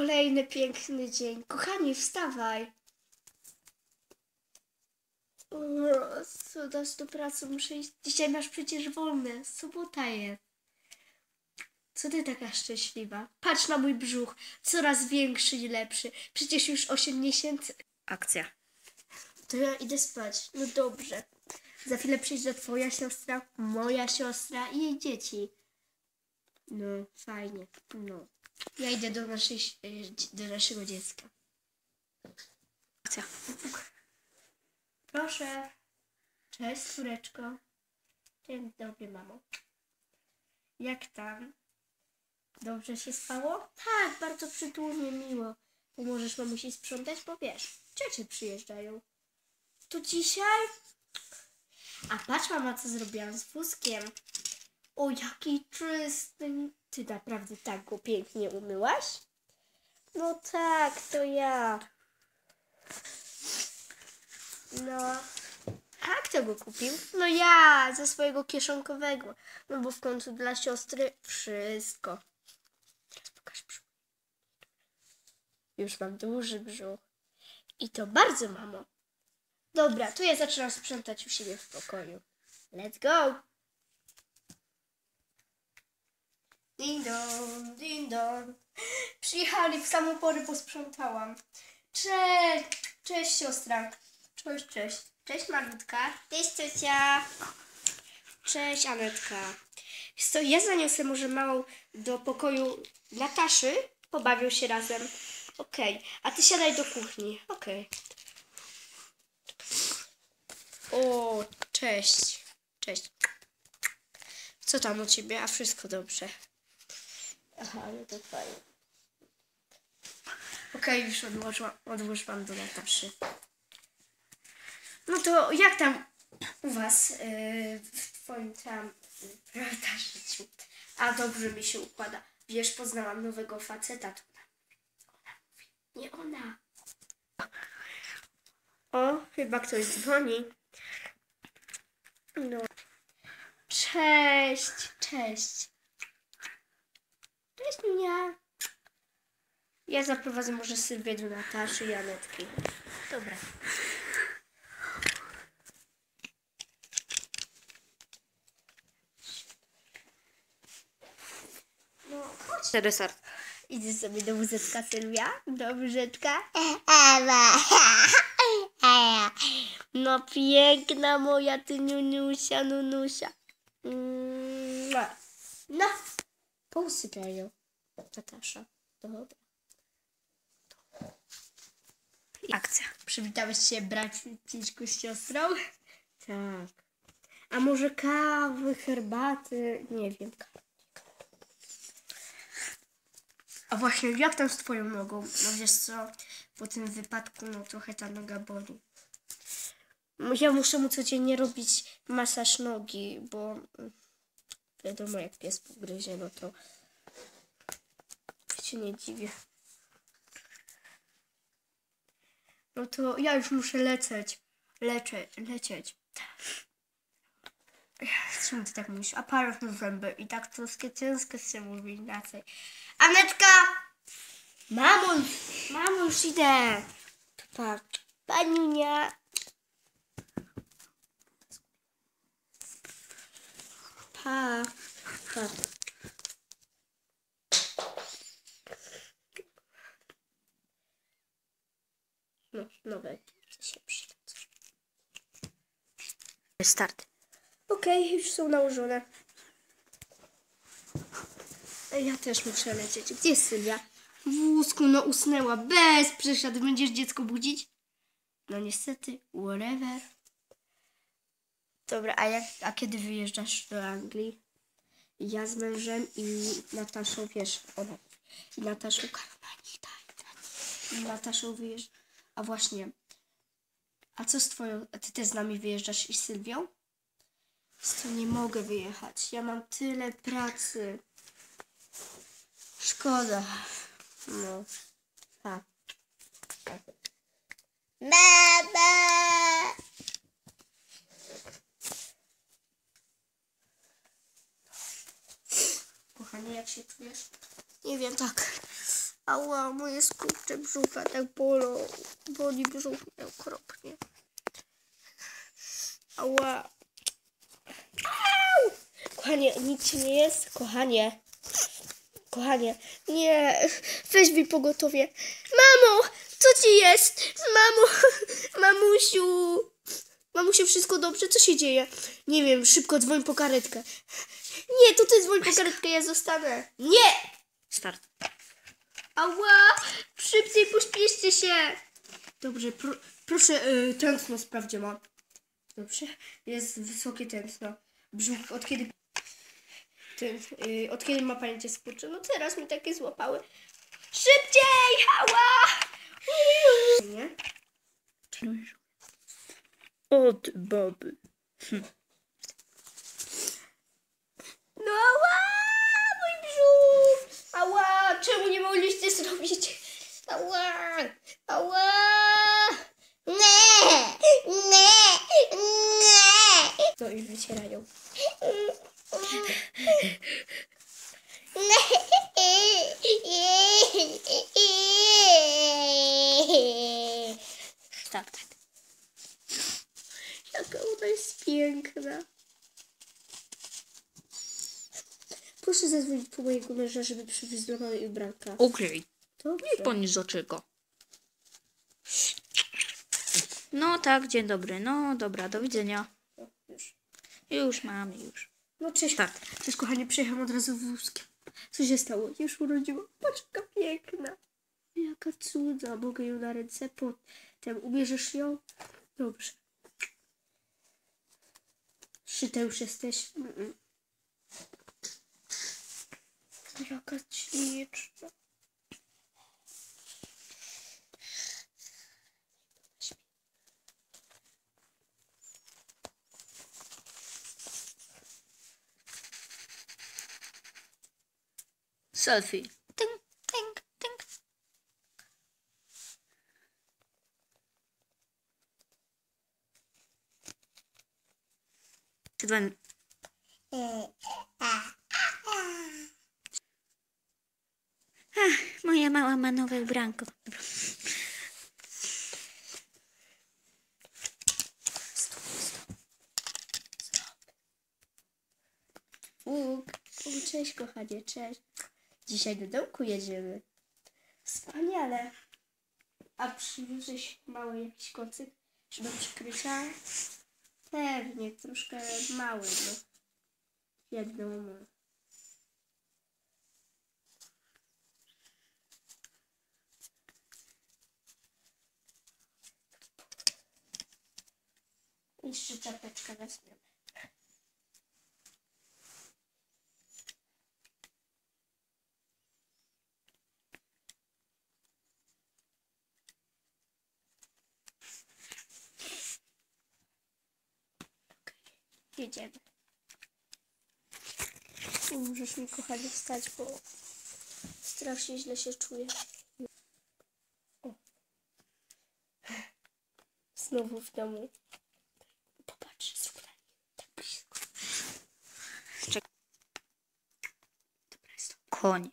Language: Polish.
kolejny piękny dzień. Kochanie, wstawaj. O, co dasz do pracy? Muszę iść. Dzisiaj masz przecież wolne. Sobota jest. Co ty taka szczęśliwa? Patrz na mój brzuch. Coraz większy i lepszy. Przecież już 8 miesięcy. Akcja. To ja idę spać. No dobrze. Za chwilę przyjdzie twoja siostra, moja siostra i jej dzieci. No, fajnie. No. Ja idę do, naszej, do naszego dziecka. Akcja. Proszę. Cześć, córeczko. Dzień dobry, mamo. Jak tam? Dobrze się spało? Tak, bardzo przytulnie, miło. Pomożesz mamusi sprzątać, bo wiesz, ciocie przyjeżdżają. To dzisiaj? A patrz mama, co zrobiłam z wózkiem. O, jaki czysty. Ty naprawdę tak go pięknie umyłaś? No tak, to ja. No. A kto go kupił? No ja, ze swojego kieszonkowego. No bo w końcu dla siostry wszystko. Teraz pokaż brzuch. Już mam duży brzuch. I to bardzo, mamo. Dobra, to ja zaczynam sprzątać u siebie w pokoju. Let's go! Ding dong, ding dong. Przyjechali w samą porę, posprzątałam. Cześć, cześć siostra. Cześć, cześć. Cześć Marutka. Cześć ciocia. Cześć Anetka. Co, ja zaniosę może małą do pokoju Nataszy. Pobawią się razem. Okej, a ty siadaj do kuchni. Okej. O, cześć. Cześć. Co tam u ciebie? A wszystko dobrze. Aha, no to fajnie. Okej, już odłożyłam, odłożyłam do Nataszy. No to jak tam u was yy, w twoim tam yy, prawda, życiu? A dobrze mi się układa. Wiesz, poznałam nowego faceta. To ona mówi. Nie ona. O, chyba ktoś dzwoni. No. Cześć, cześć. Cześć, Minia. Ja zaprowadzę może Sylwię do Nataszy i Anetki. Dobra. No, chodź. Teresar. Idziesz sobie do wózeczka Sylwia? Do wózeczka? No piękna moja ty niuniusia, nunusia. Mm, No, no. pousypiaj ją. Natasza. Dobra. Akcja. Przywitałeś się braciszku z siostrą? Tak. A może kawy, herbaty? Nie wiem. A właśnie, jak tam z twoją nogą? No wiesz co, po tym wypadku, no trochę ta noga boli. Ja muszę mu codziennie robić masaż nogi, bo wiadomo, jak pies pogryzie, no to się nie dziwię. No to ja już muszę lecieć. Leczę, lecieć. Czemu ty tak mówisz? Aparat na zęby i tak troszkę ciężko się mówi inaczej. Anetka! Mamo, mamo, już idę. To patrz. Paniunia. Pa. Pa. No, nowe się przydadzą. Start. Okej, już są nałożone. Ja też muszę lecieć. Gdzie jest Sylwia? W wózku, no usnęła. Bez przeszkód. Będziesz dziecko budzić? No niestety, whatever. Dobra, a, jak, a kiedy wyjeżdżasz do Anglii? Ja z mężem i Nataszą, wiesz, ona. I Nataszą, daj. I Nataszą wyjeżdża. A właśnie, a co z twoją, a ty też z nami wyjeżdżasz i z Sylwią? Nie mogę wyjechać. Ja mam tyle pracy. Szkoda. No. Tak. Mama! Kochanie, jak się czujesz? Nie wiem, tak. Ała, moje skurcze brzucha tak bolą. Boli brzuch mnie okropnie. Ała. Au! Kochanie, nic ci nie jest? Kochanie. Kochanie, nie. Weź mi pogotowie. Mamo, co ci jest? Mamo, mamusiu. Mamusiu, wszystko dobrze? Co się dzieje? Nie wiem, szybko dzwoń po karetkę. Nie, to ty karetkę, ja zostanę. Nie! Start. Ała! Szybciej pośpieszcie się! Dobrze, pro, proszę, y, tętno sprawdźcie mam. Dobrze, jest wysokie tętno. Brzuch, od kiedy... Ten, y, od kiedy ma pani cię skurcze? No teraz mi takie złapały. Szybciej! Ała! Nie? Od baby. No ała! Mój brzuch! Ała! Czemu nie mogliście zrobić? Ała! Ała! Nie! Nie! Nie! No i wycierają. Start. Jaka ona jest piękna. Proszę zadzwonić po mojego męża, żeby przywiózł dla małej ubranka. Okej. Dobrze. Poniż oczyko. No tak, dzień dobry. No dobra, do widzenia. Już. Już mamy, już. No cześć. Start. Cześć kochanie, przyjechałam od razu wózkiem. Co się stało? Już urodziłam. Patrz, jaka piękna. Jaka cudza. Mogę ją na ręce potem. Ubierzesz ją? Dobrze. Szyte już jesteś? Mm-mm. Jaka śliczna. Selfie. Tink, tink, tink. Good. Moja mała ma nowe ubranko. Dobra. Cześć kochanie, cześć. Dzisiaj do domku jedziemy. Wspaniale. A przywiózłeś mały jakiś kocyk do przykrycia? Pewnie, troszkę mały, no. Jedną ma. Jeszcze czapeczkę weźmiemy. Jedziemy. Nie możesz mi kochanie wstać, bo strasznie źle się czuję. O. Znowu w domu. склоне.